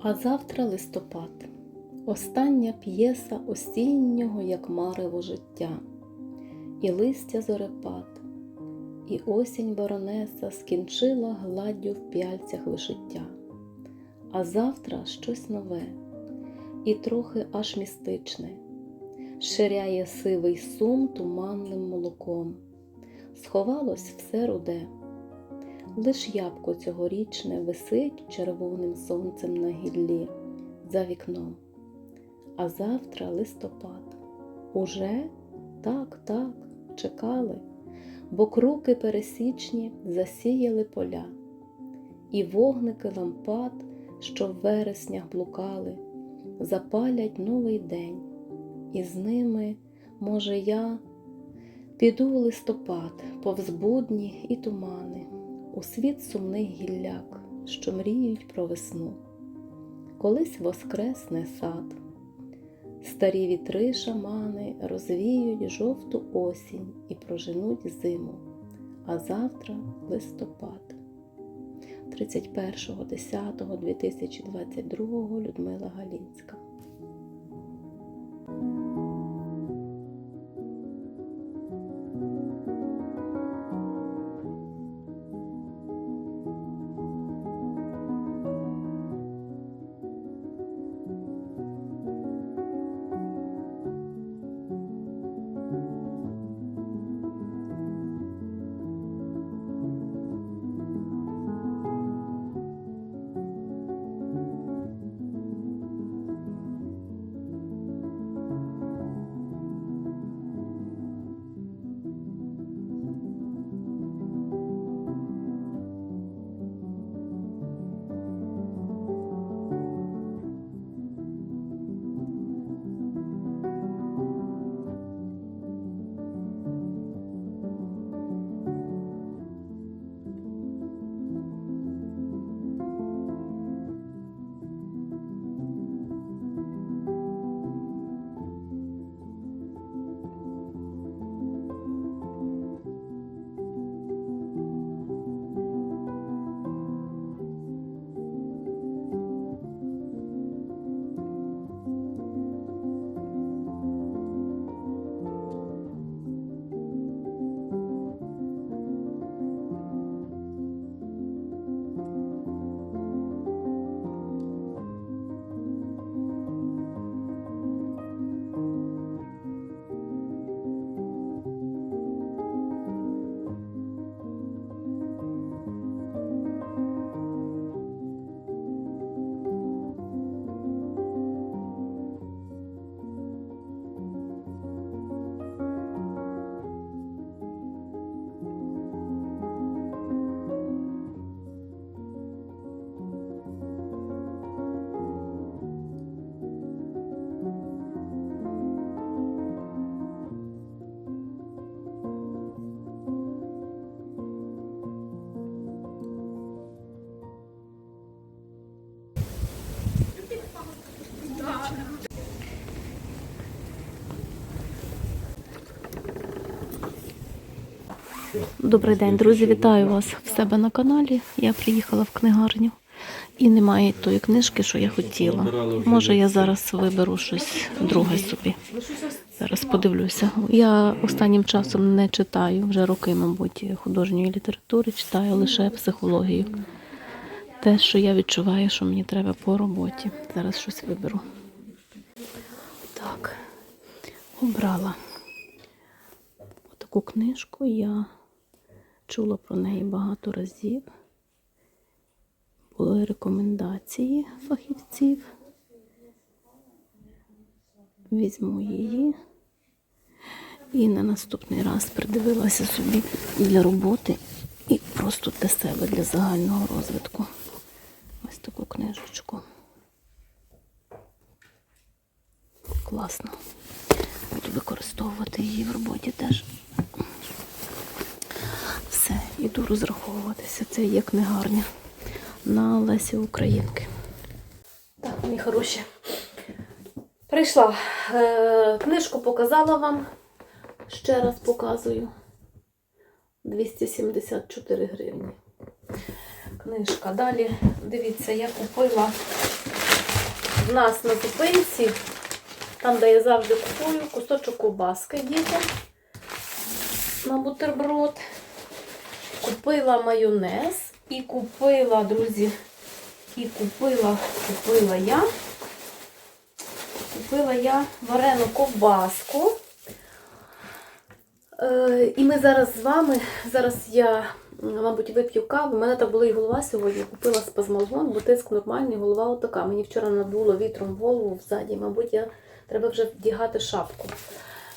А завтра листопад, остання п'єса осіннього, як марево життя, і листя зорепад, і осінь баронеса скінчила гладдю в п'яльцях вишиття. А завтра щось нове, і трохи аж містичне, ширяє сивий сум туманним молоком, сховалось все руде. Лиш ябко цьогорічне висить червоним сонцем на гіллі за вікном. А завтра листопад. Уже? Так, так, чекали, бо круки пересічні засіяли поля, і вогники лампад, що в вереснях блукали, запалять новий день, і з ними, може, я піду у листопад повз будні і тумани у світ сумних гілляк, що мріють про весну. Колись воскресне сад, старі вітри шамани розвіють жовту осінь і проженуть зиму, а завтра листопад. 31.10.2022 Людмила Галінська. Добрий день, друзі! Вітаю вас в себе на каналі. Я приїхала в книгарню і немає тої книжки, що я хотіла. Може, я зараз виберу щось друге собі. Зараз подивлюся. Я останнім часом не читаю вже роки, мабуть, художньої літератури, читаю лише психологію. Те, що я відчуваю, що мені треба по роботі. Зараз щось виберу. Так, обрала таку книжку. Я чула про неї багато разів. Були рекомендації фахівців. Візьму її і на наступний раз придивилася собі для роботи і просто для себе, для загального розвитку. Ось таку книжечку. Класно. Буду використовувати її в роботі теж. Іду розраховуватися. Це є книгарня на Лесі Українки. Так, мої хороші. Прийшла. Е, книжку показала вам. Ще раз показую. 274 гривні. Книжка. Далі, дивіться, я купила в нас на зупинці, там, де я завжди купую, кусочок ковбаски дітям на бутерброд. Купила майонез і купила, друзі, і купила, купила я. Купила я варену ковбаску. Е, і ми зараз з вами, зараз я, мабуть, вип'ю каву. У мене так болить голова сьогодні. Купила спазмалгон, бо тиск нормальний, голова отака. Мені вчора надуло вітром голову взаді. Мабуть, я треба вже вдягати шапку.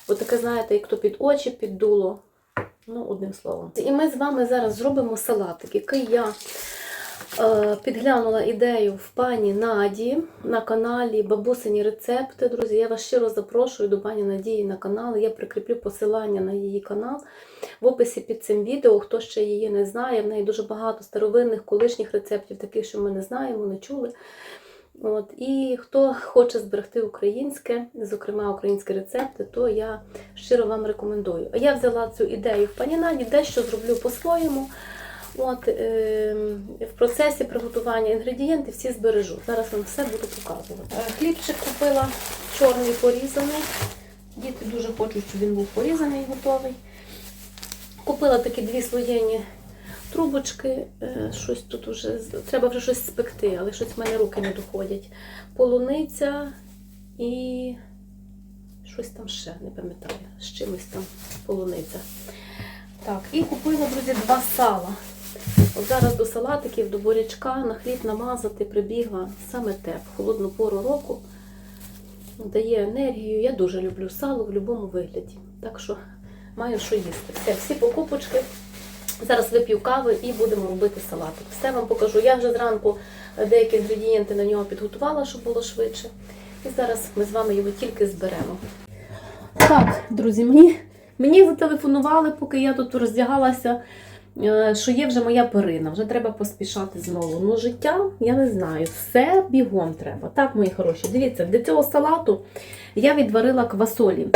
Бо таке, знаєте, як то під очі піддуло. Ну, одним словом. І ми з вами зараз зробимо салатик, який я е, підглянула ідею в пані Наді на каналі Бабусині рецепти. Друзі, я вас щиро запрошую до пані Надії на канал. Я прикріплю посилання на її канал в описі під цим відео. Хто ще її не знає, в неї дуже багато старовинних колишніх рецептів, таких, що ми не знаємо, не чули. От, і хто хоче зберегти українське, зокрема українські рецепти, то я щиро вам рекомендую. А я взяла цю ідею в пані Наді, дещо зроблю по-своєму. От, е, в процесі приготування інгредієнти всі збережу. Зараз вам все буду показувати. Е, Хлібчик купила чорний порізаний. Діти дуже хочуть, щоб він був порізаний, готовий. Купила такі дві слоєні трубочки. Е, Щось тут уже треба вже щось спекти, але щось в мене руки не доходять. Полуниця і щось там ще, не пам'ятаю, з чимось там полуниця. Так, і купила, друзі, два сала. От зараз до салатиків, до бурячка на хліб намазати прибігла саме те в холодну пору року. Дає енергію. Я дуже люблю сало в будь-якому вигляді. Так що маю що їсти. Все, всі покупочки. Зараз вип'ю кави і будемо робити салатик. Все вам покажу. Я вже зранку деякі інгредієнти на нього підготувала, щоб було швидше. І зараз ми з вами його тільки зберемо. Так, друзі, мені, мені зателефонували, поки я тут роздягалася, що є вже моя перина, вже треба поспішати знову. Ну, життя, я не знаю, все бігом треба. Так, мої хороші, дивіться, для цього салату я відварила квасолі.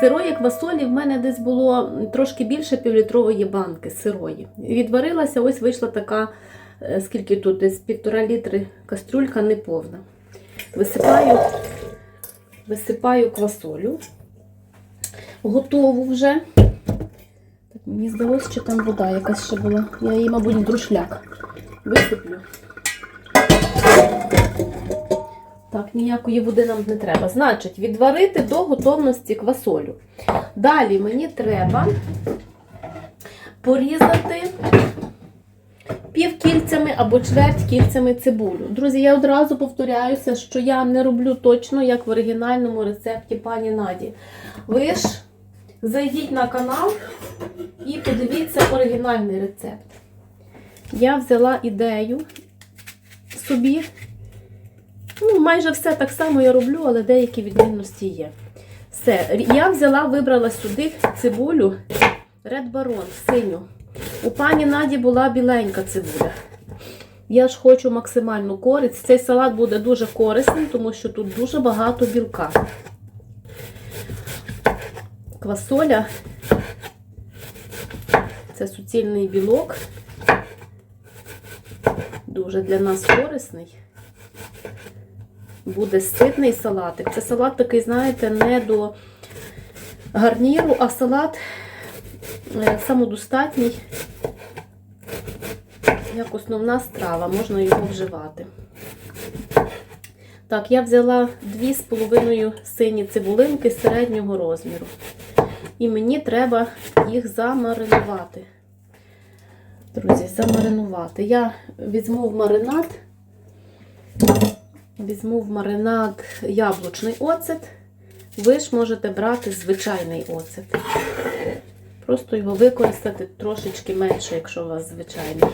Сирої квасолі в мене десь було трошки більше півлітрової банки сирої. Відварилася, ось вийшла така, е, скільки тут, десь півтора літри кастрюлька неповна. Висипаю, висипаю квасолю. Готову вже. Мені здалося, що там вода якась ще була. Я її, мабуть, в друшляк висиплю. Так, ніякої води нам не треба. Значить, відварити до готовності квасолю. Далі мені треба порізати півкільцями або чверть кільцями цибулю. Друзі, я одразу повторяюся, що я не роблю точно, як в оригінальному рецепті пані Наді. Ви ж зайдіть на канал і подивіться оригінальний рецепт. Я взяла ідею собі. Ну, майже все так само я роблю, але деякі відмінності є. Все, я взяла, вибрала сюди цибулю Red Baron, синю. У пані Наді була біленька цибуля. Я ж хочу максимальну користь. Цей салат буде дуже корисним, тому що тут дуже багато білка. Квасоля це суцільний білок. Дуже для нас корисний. Буде ситний салатик. Це салат такий, знаєте, не до гарніру, а салат е, самодостатній, як основна страва, можна його вживати. Так, я взяла 2,5 сині цибулинки середнього розміру. І мені треба їх замаринувати. Друзі, замаринувати. Я візьму в маринад, візьму в маринад яблучний оцет. Ви ж можете брати звичайний оцет. Просто його використати трошечки менше, якщо у вас звичайний.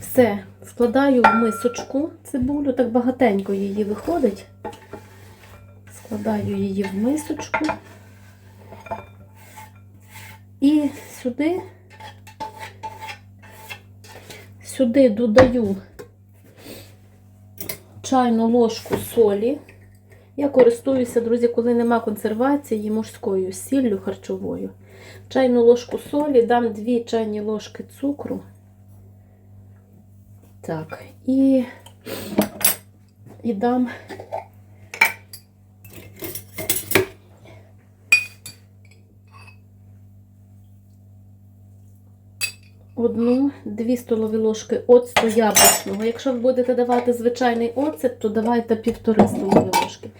Все, складаю в мисочку цибулю, так багатенько її виходить. Складаю її в мисочку. І сюди, сюди додаю чайну ложку солі. Я користуюся, друзі, коли нема консервації, морською сіллю харчовою. Чайну ложку солі, дам 2 чайні ложки цукру Так, і, і дам одну-дві столові ложки оцту яблучного. Якщо ви будете давати звичайний оцет, то давайте півтори столові ложки.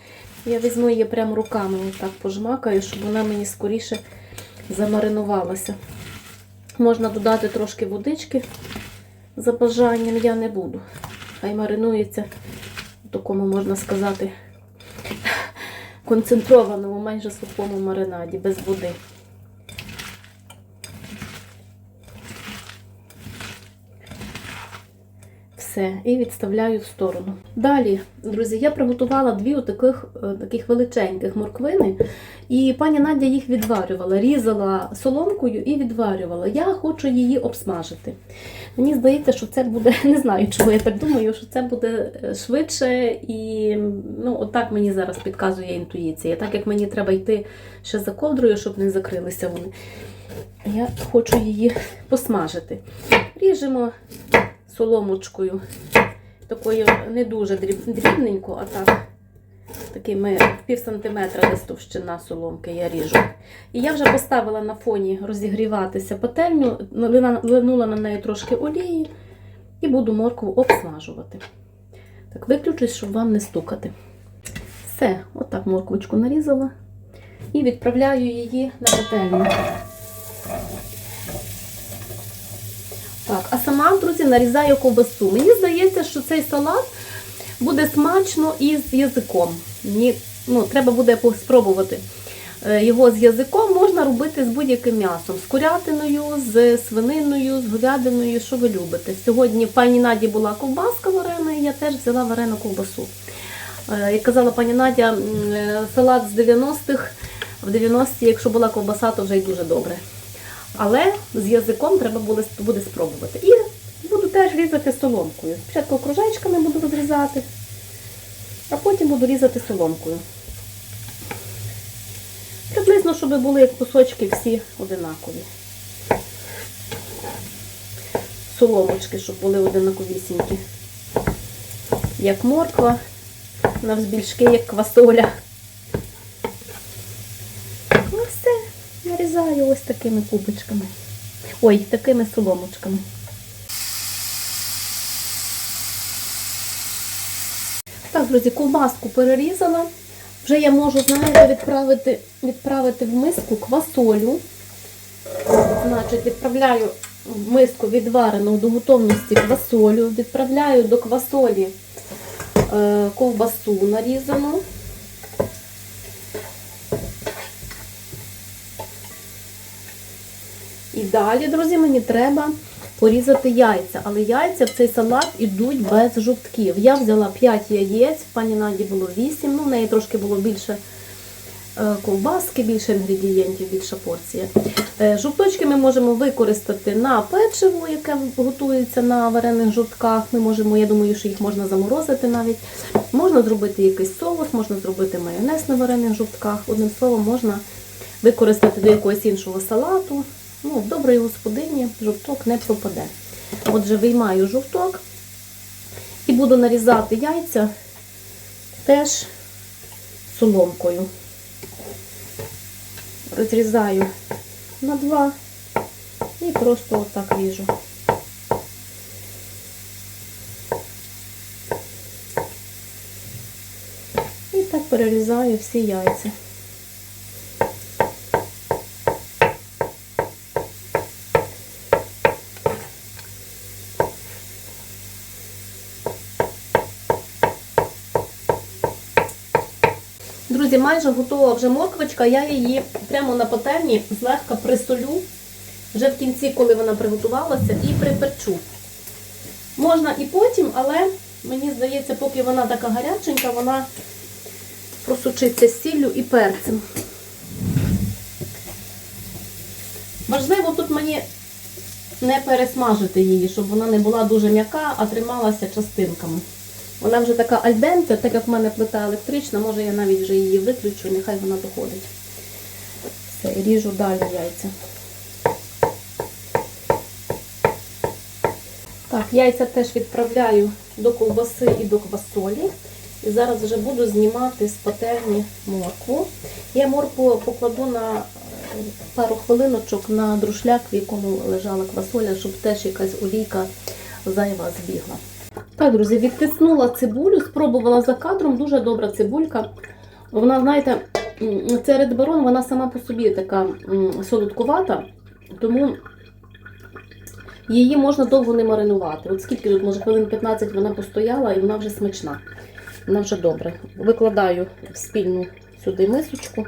Я візьму її прямо руками так пожмакаю, щоб вона мені скоріше замаринувалася. Можна додати трошки водички за бажанням, я не буду. Хай маринується в такому, можна сказати, концентрованому, майже сухому маринаді, без води. Все, і відставляю в сторону. Далі, друзі, я приготувала дві таких, таких величеньких морквини, і пані Надя їх відварювала, різала соломкою і відварювала. Я хочу її обсмажити. Мені здається, що це буде, не знаю, чому я так думаю, що це буде швидше і ну, отак мені зараз підказує інтуїція. Так як мені треба йти ще за ковдрою, щоб не закрилися вони. Я хочу її посмажити. Ріжемо соломочкою, такою не дуже дрібненько, а так, такими пів сантиметра десь товщина соломки я ріжу. І я вже поставила на фоні розігріватися пательню, линула на неї трошки олії і буду моркву обсмажувати. Так, виключусь, щоб вам не стукати. Все, отак морквочку нарізала і відправляю її на пательню. Так, а сама, друзі, нарізаю ковбасу. Мені здається, що цей салат буде смачно із язиком. Мені ну, треба буде спробувати е, його з язиком. Можна робити з будь-яким м'ясом, з курятиною, з свининою, з говядиною, що ви любите. Сьогодні в пані Наді була ковбаска варена, і я теж взяла варену ковбасу. Е, Як казала пані Надя, е, салат з 90-х, в 90-ті, якщо була ковбаса, то вже й дуже добре. Але з язиком треба буде спробувати. І буду теж різати соломкою. Спочатку кружечками буду розрізати, а потім буду різати соломкою. Приблизно, щоб були кусочки всі одинакові. Соломочки, щоб були одинаковісінькі. Як морква, навзбільшки, як квасоля. Ну все. Нарізаю ось такими кубочками. Ой, такими соломочками. Так, друзі, ковбаску перерізала. Вже я можу, знаєте, відправити, відправити в миску квасолю. Значить, відправляю в миску відварену до готовності квасолю, відправляю до квасолі е, ковбасу нарізану. І далі, друзі, мені треба порізати яйця. Але яйця в цей салат ідуть без жовтків. Я взяла 5 яєць, в пані Наді було 8, ну в неї трошки було більше е, ковбаски, більше інгредієнтів, більша порція. Е, Жовточки ми можемо використати на печиво, яке готується на варених жовтках. Ми можемо, я думаю, що їх можна заморозити навіть. Можна зробити якийсь соус, можна зробити майонез на варених жовтках. Одним словом, можна використати до якогось іншого салату. Ну, в доброї господині жовток не пропаде. Отже, виймаю жовток і буду нарізати яйця теж соломкою. Розрізаю на два і просто отак ріжу. І так перерізаю всі яйця. Друзі, майже готова вже морквочка, я її прямо на пательні злегка присолю, вже в кінці, коли вона приготувалася, і приперчу. Можна і потім, але мені здається, поки вона така гаряченька, вона просучиться сіллю і перцем. Важливо тут мені не пересмажити її, щоб вона не була дуже м'яка, а трималася частинками. Вона вже така альденте, так як в мене плита електрична, може я навіть вже її виключу, нехай вона доходить. Все, ріжу далі яйця. Так, яйця теж відправляю до ковбаси і до квасолі. І зараз вже буду знімати з пательні моркву. Я моркву покладу на е, пару хвилиночок на друшляк, в якому лежала квасоля, щоб теж якась олійка зайва збігла. Так, друзі, відтиснула цибулю, спробувала за кадром. Дуже добра цибулька. Вона, знаєте, Red Baron, вона сама по собі така солодкувата, тому її можна довго не маринувати. От скільки тут, може, хвилин 15 вона постояла і вона вже смачна. Вона вже добре. Викладаю в спільну сюди мисочку.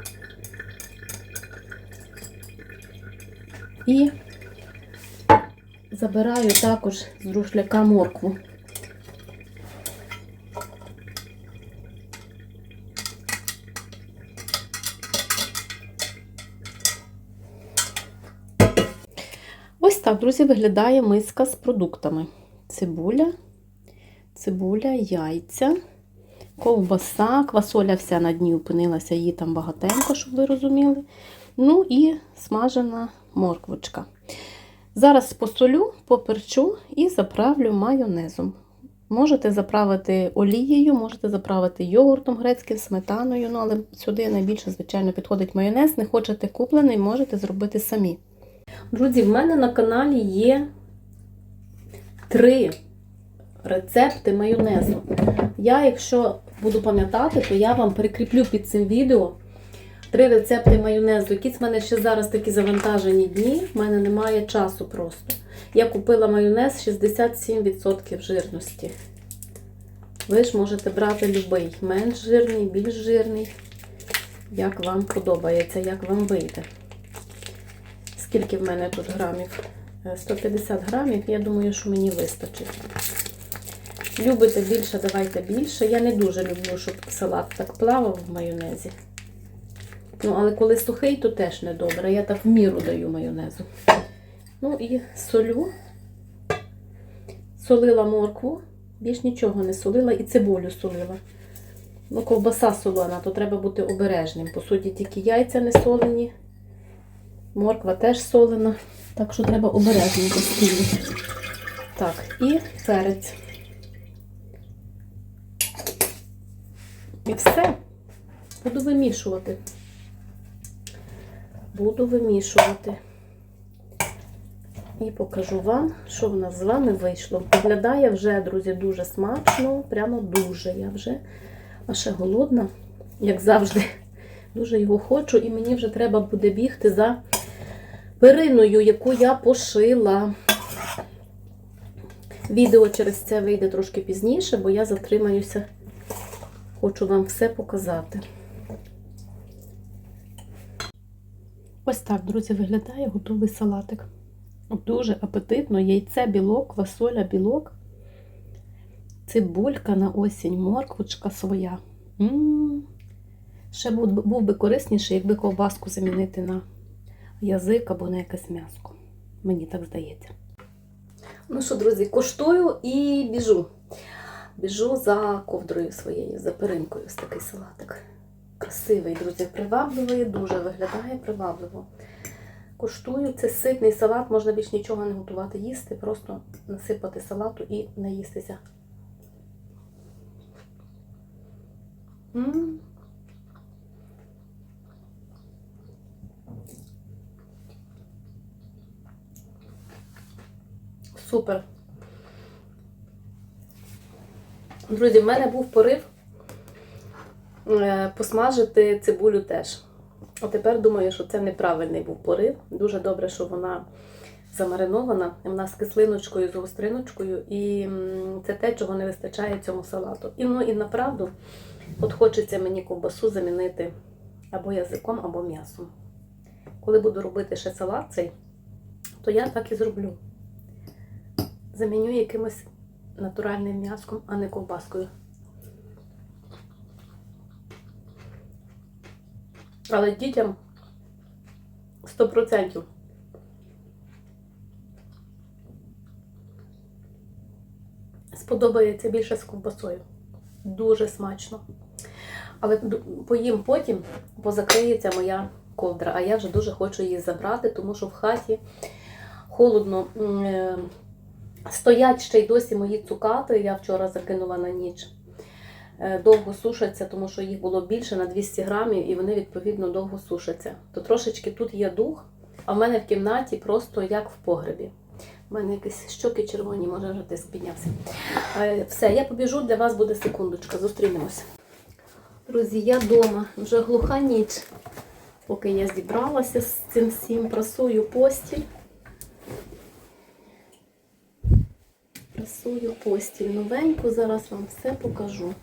І забираю також з друшляка моркву. Ось так, друзі, виглядає миска з продуктами. Цибуля, цибуля, яйця, ковбаса, квасоля вся на дні опинилася, її там багатенько, щоб ви розуміли. Ну і смажена морквочка. Зараз посолю, поперчу і заправлю майонезом. Можете заправити олією, можете заправити йогуртом грецьким, сметаною, ну але сюди найбільше, звичайно, підходить майонез. Не хочете куплений, можете зробити самі. Друзі, в мене на каналі є три рецепти майонезу. Я, якщо буду пам'ятати, то я вам прикріплю під цим відео три рецепти майонезу. Якісь в мене ще зараз такі завантажені дні, в мене немає часу просто. Я купила майонез 67% жирності. Ви ж можете брати будь-який, менш жирний, більш жирний, як вам подобається, як вам вийде. Скільки в мене тут грамів? Е, 150 грамів, я думаю, що мені вистачить. Любите більше, давайте більше. Я не дуже люблю, щоб салат так плавав в майонезі. Ну, але коли сухий, то теж не добре. Я так в міру даю майонезу. Ну і солю. Солила моркву, більш нічого не солила і цибулю солила. Ну, ковбаса солона, то треба бути обережним. По суті, тільки яйця не солені. Морква теж солена, так що треба обережненько стілі. Так, і перець. І все. Буду вимішувати. Буду вимішувати. І покажу вам, що в нас з вами вийшло. Виглядає вже, друзі, дуже смачно, прямо дуже. Я вже а ще голодна, як завжди. Дуже його хочу, і мені вже треба буде бігти за периною, яку я пошила. Відео через це вийде трошки пізніше, бо я затримаюся. Хочу вам все показати. Ось так, друзі, виглядає готовий салатик. Дуже апетитно. Яйце, білок, квасоля, білок, цибулька на осінь, морквочка своя. М-м-м. Ще був, був би корисніший, якби ковбаску замінити на язик або на якесь м'яско. Мені так здається. Ну що, друзі, коштую і біжу. Біжу за ковдрою своєю, за перинкою ось такий салатик. Красивий, друзі, привабливий, дуже виглядає привабливо. Коштую, це ситний салат, можна більш нічого не готувати, їсти, просто насипати салату і наїстися. М. Супер. Друзі, в мене був порив е, посмажити цибулю теж. А тепер думаю, що це неправильний був порив. Дуже добре, що вона замаринована. Вона з кислиночкою, з гостриночкою. І це те, чого не вистачає цьому салату. І ну і направду, от хочеться мені ковбасу замінити або язиком, або м'ясом. Коли буду робити ще салат цей, то я так і зроблю. Заміню якимось натуральним м'яском, а не ковбаскою. Але дітям 100%. Сподобається більше з ковбасою. Дуже смачно. Але поїм потім, бо закриється моя ковдра, а я вже дуже хочу її забрати, тому що в хаті холодно. Стоять ще й досі мої цукати, я вчора закинула на ніч. Е, Довго сушаться, тому що їх було більше на 200 грамів, і вони відповідно довго сушаться. То трошечки тут є дух, а в мене в кімнаті просто як в погребі. У мене якісь щоки червоні, може вже тиск піднявся. Е, Все, я побіжу, для вас буде секундочка. Зустрінемося. Друзі, я вдома, вже глуха ніч. Поки я зібралася з цим всім, прасую постіль. Прасую постіль новеньку, зараз вам все покажу.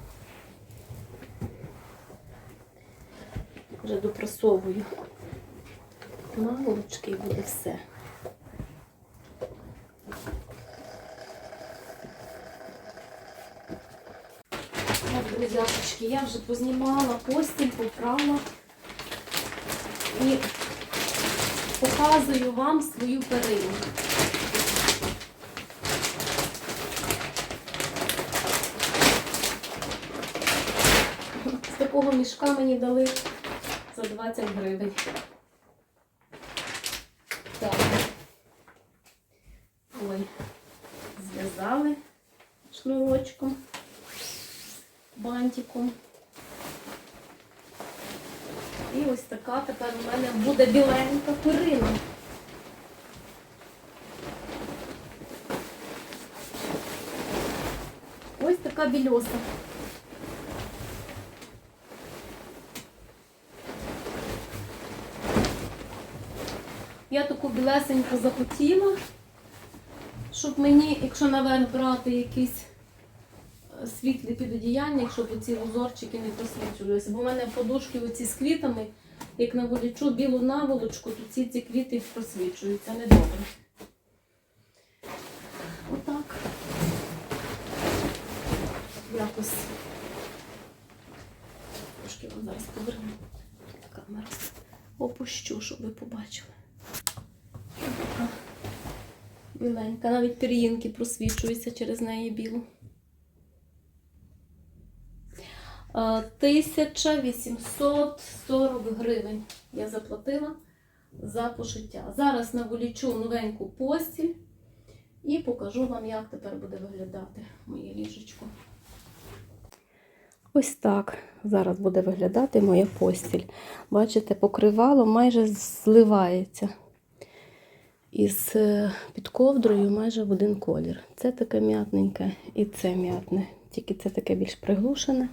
Вже допрасовую наволочки і буде все. Так, друзяшечки, я вже познімала постіль, поправила і показую вам свою перину. З такого мішка мені дали за 20 гривень. Так. Ой, зв'язали шнурочком, бантиком. І ось така тепер у мене буде біленька перина. Ось така більоса. Я білесеньку захотіла, щоб мені, якщо наверх брати якісь е, світлі підодіяння, якщо ці узорчики не просвічувалися. Бо в мене подушки оці з квітами, як наволічу білу наволочку, то ці, ці квіти просвічуються. Недобре. Отак. Якось. Трошки вам зараз поверну камеру. Опущу, щоб ви побачили. Біленька. Навіть пір'їнки просвічуються через неї білу. Е, 1840 гривень я заплатила за пошиття. Зараз наволічу новеньку постіль і покажу вам, як тепер буде виглядати моє ліжечко. Ось так зараз буде виглядати моя постіль. Бачите, покривало майже зливається із е, під ковдрою майже в один колір. Це таке м'ятненьке і це м'ятне. Тільки це таке більш приглушене.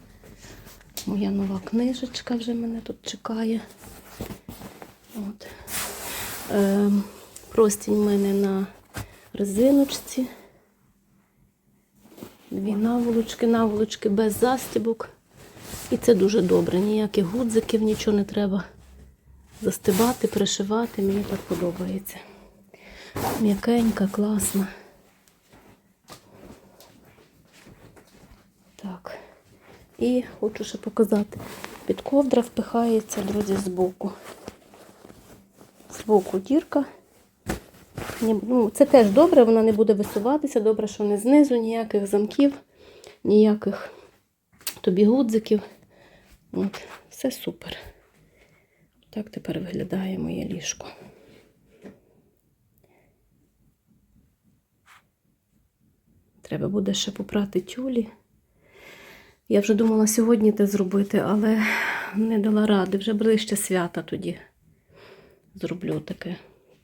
Моя нова книжечка вже мене тут чекає. От. Е, простінь в мене на резиночці. Дві наволочки, наволочки без застібок. І це дуже добре. Ніяких гудзиків, нічого не треба застибати, пришивати. Мені так подобається. М'якенька, класна. Так. І хочу ще показати. Під ковдра впихається, друзі, збоку. Збоку дірка. Ну, це теж добре, вона не буде висуватися. Добре, що не знизу, ніяких замків, ніяких тобі гудзиків. От, все супер. Так тепер виглядає моє ліжко. Треба буде ще попрати тюлі. Я вже думала сьогодні те зробити, але не дала ради. Вже ближче свята тоді зроблю таке.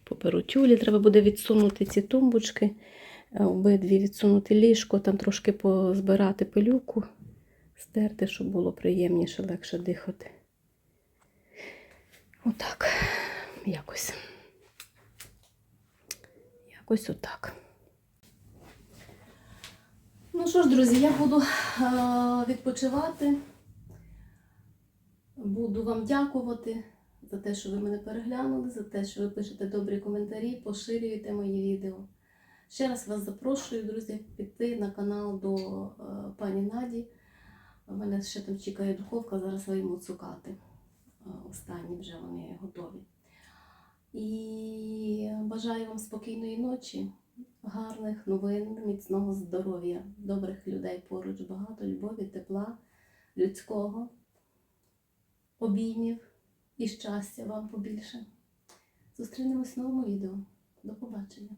Поперу тюлі, треба буде відсунути ці тумбочки, е, обидві відсунути ліжко, там трошки позбирати пилюку, стерти, щоб було приємніше, легше дихати. Отак. Якось. Якось отак. Що ж, друзі, я буду е, відпочивати. Буду вам дякувати за те, що ви мене переглянули, за те, що ви пишете добрі коментарі, поширюєте мої відео. Ще раз вас запрошую, друзі, піти на канал до е, пані Наді. У мене ще там чекає духовка, зараз вийму цукати. Е, Останні вже вони готові. І бажаю вам спокійної ночі, гарних новин, міцного здоров'я, добрих людей поруч, багато любові, тепла, людського, обіймів і щастя вам побільше. Зустрінемось в новому відео. До побачення.